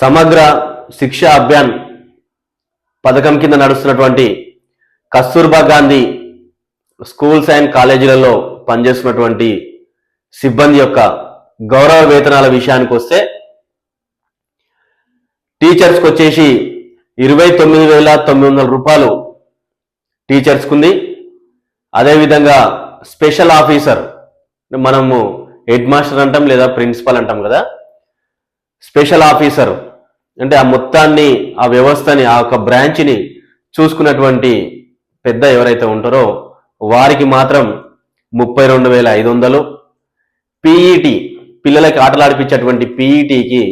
సమగ్ర శిక్ష అభియాన్ పథకం కింద నడుస్తున్నటువంటి కస్తూర్బా గాంధీ స్కూల్స్ అండ్ కాలేజీలలో పనిచేస్తున్నటువంటి సిబ్బంది యొక్క గౌరవ వేతనాల విషయానికి వస్తే టీచర్స్కి వచ్చేసి ఇరవై తొమ్మిది వేల తొమ్మిది వందల రూపాయలు టీచర్స్కి ఉంది. అదేవిధంగా స్పెషల్ ఆఫీసర్ మనము హెడ్ మాస్టర్ అంటాం లేదా ప్రిన్సిపల్ అంటాం కదా. స్పెషల్ ఆఫీసర్ అంటే ఆ మొత్తాన్ని ఆ వ్యవస్థని ఆ యొక్క బ్రాంచ్ని చూసుకున్నటువంటి పెద్ద ఎవరైతే ఉంటారో వారికి మాత్రం ముప్పై రెండు వేల ఐదు వందలు. పీఈటీ పిల్లలకి ఆటలాడిపించేటువంటి పీఈటీకి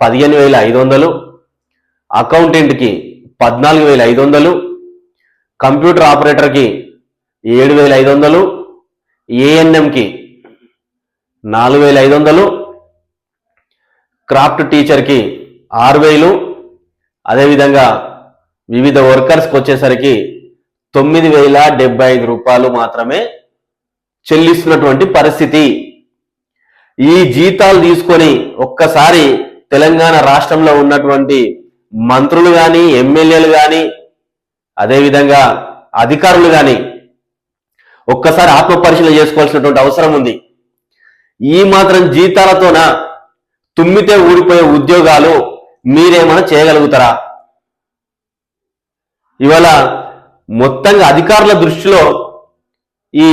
పదిహేను వేల ఐదు వందలు. అకౌంటెంట్కి పద్నాలుగు వేల ఐదు వందలు. కంప్యూటర్ ఆపరేటర్కి ఏడు వేల ఐదు వందలు. ఏఎన్ఎంకి నాలుగు వేల ఐదు వందలు. క్రాఫ్ట్ టీచర్కి ఆరు వేలు. అదేవిధంగా వివిధ వర్కర్స్కి వచ్చేసరికి తొమ్మిది వేల డెబ్బై ఐదు రూపాయలు మాత్రమే చెల్లిస్తున్నటువంటి పరిస్థితి. ఈ జీతాలు తీసుకొని ఒక్కసారి తెలంగాణ రాష్ట్రంలో ఉన్నటువంటి మంత్రులు కానీ ఎమ్మెల్యేలు కానీ అదేవిధంగా అధికారులు కానీ ఒక్కసారి ఆత్మపరిశీలన చేసుకోవాల్సినటువంటి అవసరం ఉంది. ఈ మాత్రం జీతాలతోన తుమ్మితే ఊడిపోయే ఉద్యోగాలు మీరేమైనా చేయగలుగుతారా? ఇవాళ మొత్తంగా అధికారుల దృష్టిలో ఈ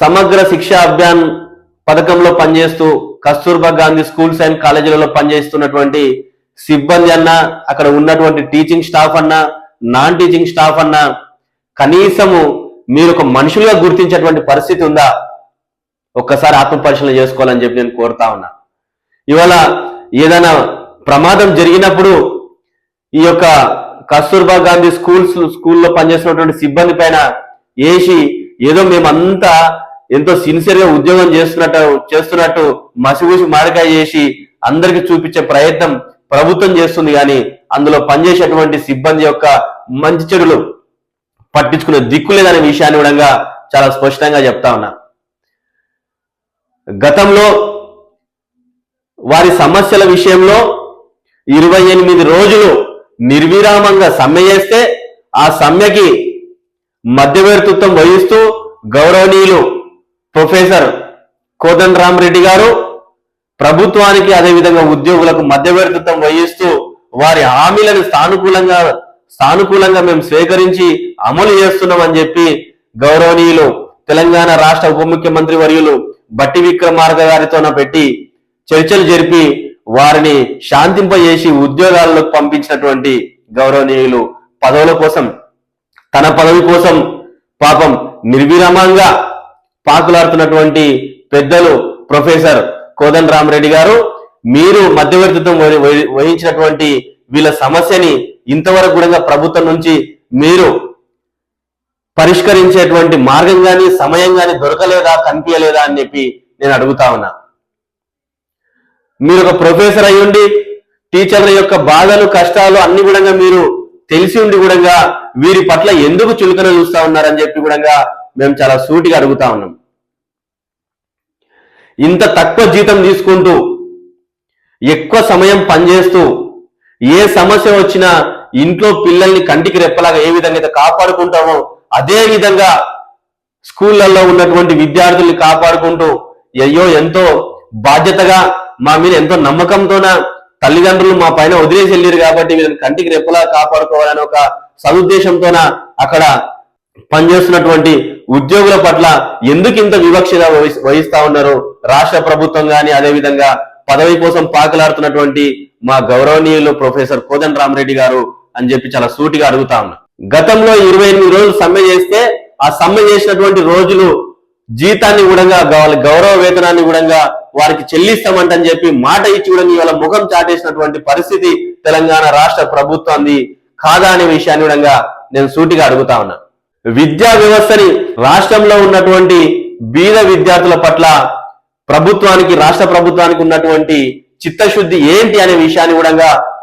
సమగ్ర శిక్ష అభియాన్ పథకంలో పనిచేస్తూ కస్తూర్బా గాంధీ స్కూల్స్ అండ్ కాలేజీలలో పనిచేస్తున్నటువంటి సిబ్బంది అన్న అక్కడ ఉన్నటువంటి టీచింగ్ స్టాఫ్ అన్నా నాన్ టీచింగ్ స్టాఫ్ అన్నా కనీసము మీరు ఒక మనుషులుగా గుర్తించేటువంటి పరిస్థితి ఉందా? ఒక్కసారి ఆత్మ పరిశీలన చేసుకోవాలని చెప్పి నేను కోరుతా ఉన్నా. ఇవాళ ఏదైనా ప్రమాదం జరిగినప్పుడు ఈ యొక్క కస్తూర్బా గాంధీ స్కూల్స్ స్కూల్లో పనిచేస్తున్నటువంటి సిబ్బంది పైన వేసి ఏదో మేమంతా ఎంతో సిన్సియర్గా ఉద్యోగం చేస్తున్నట్టు చేస్తున్నట్టు మసిగూసి మాడికాయ చేసి అందరికి చూపించే ప్రయత్నం ప్రభుత్వం చేస్తుంది కానీ అందులో పనిచేసేటువంటి సిబ్బంది యొక్క మంచి చెడులు పట్టించుకునే దిక్కు లేదనే విషయాన్ని కూడా చాలా స్పష్టంగా చెప్తా ఉన్నా. గతంలో వారి సమస్యల విషయంలో ఇరవై ఎనిమిది రోజులు నిర్విరామంగా సమ్మె చేస్తే ఆ సమ్మెకి మధ్యవర్తిత్వం వహిస్తూ గౌరవనీయులు ప్రొఫెసర్ కోదన్ రామరెడ్డి గారు ప్రభుత్వానికి అదేవిధంగా ఉద్యోగులకు మధ్యవర్తిత్వం వహిస్తూ వారి హామీలను సానుకూలంగా సానుకూలంగా మేము స్వీకరించి అమలు చేస్తున్నామని చెప్పి గౌరవనీయులు తెలంగాణ రాష్ట్ర ఉప ముఖ్యమంత్రి వర్యులు బట్టి విక్రమార్క గారితోన పెట్టి చర్చలు జరిపి వారిని శాంతింపజేసి ఉద్యోగాలకు పంపించినటువంటి గౌరవనీయులు పదవుల కోసం తన పదవి కోసం పాపం నిర్విరామంగా పాకులాడుతున్నటువంటి పెద్దలు ప్రొఫెసర్ కోదన్ రామరెడ్డి గారు మీరు మధ్యవర్తిత్వం వహించినటువంటి వీళ్ళ సమస్యని ఇంతవరకు కూడా ప్రభుత్వం నుంచి మీరు పరిష్కరించేటువంటి మార్గం కానీ సమయం కానీ దొరకలేదా కనిపించలేదా అని చెప్పి నేను అడుగుతా ఉన్నా. మీరు ఒక ప్రొఫెసర్ అయ్యుండి టీచర్ల యొక్క బాధలు కష్టాలు అన్ని కూడా మీరు తెలిసి ఉండి కూడా వీరి పట్ల ఎందుకు చులకన చూస్తా ఉన్నారని చెప్పి కూడా మేము చాలా సూటిగా అడుగుతా ఉన్నాం. ఇంత తక్కువ జీతం తీసుకుంటూ ఎక్కువ సమయం పనిచేస్తూ ఏ సమస్య వచ్చినా ఇంట్లో పిల్లల్ని కంటికి రెప్పలాగా ఏ విధంగా అయితే కాపాడుకుంటామో అదే విధంగా స్కూళ్ళల్లో ఉన్నటువంటి విద్యార్థుల్ని కాపాడుకుంటూ అయ్యో ఎంతో బాధ్యతగా మా మీద ఎంతో నమ్మకంతోన తల్లిదండ్రులు మా పైన వదిలేసి వెళ్ళారు కాబట్టి వీళ్ళని కంటికి రెప్పలా కాపాడుకోవాలని ఒక సదుద్దేశంతోన అక్కడ పనిచేస్తున్నటువంటి ఉద్యోగుల పట్ల ఎందుకు ఇంత వివక్షగా వహిస్తా ఉన్నారు? రాష్ట్ర ప్రభుత్వం గాని అదేవిధంగా పదవి కోసం పాకులాడుతున్నటువంటి మా గౌరవనీయులు ప్రొఫెసర్ కోదన్ రామరెడ్డి గారు అని చెప్పి చాలా సూటిగా అడుగుతా ఉన్నా. గతంలో ఇరవై ఎనిమిది రోజులు సమ్మె చేస్తే ఆ సమ్మె చేసినటువంటి రోజులు జీతాన్ని కూడా గౌరవ వేతనాన్ని కూడా వారికి చెల్లిస్తామంటని చెప్పి మాట ఇచ్చి కూడా ఇవాళ ముఖం చాటేసినటువంటి పరిస్థితి తెలంగాణ రాష్ట్ర ప్రభుత్వాన్ని కాదా అనే విషయాన్ని కూడా నేను సూటిగా అడుగుతా ఉన్నా. విద్యా వ్యవస్థని రాష్ట్రంలో ఉన్నటువంటి బీద విద్యార్థుల పట్ల ప్రభుత్వానికి రాష్ట్ర ప్రభుత్వానికి ఉన్నటువంటి చిత్తశుద్ధి ఏంటి అనే విషయాన్ని కూడా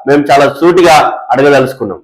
మేము చాలా సూటిగా అడగదలుచుకున్నాం.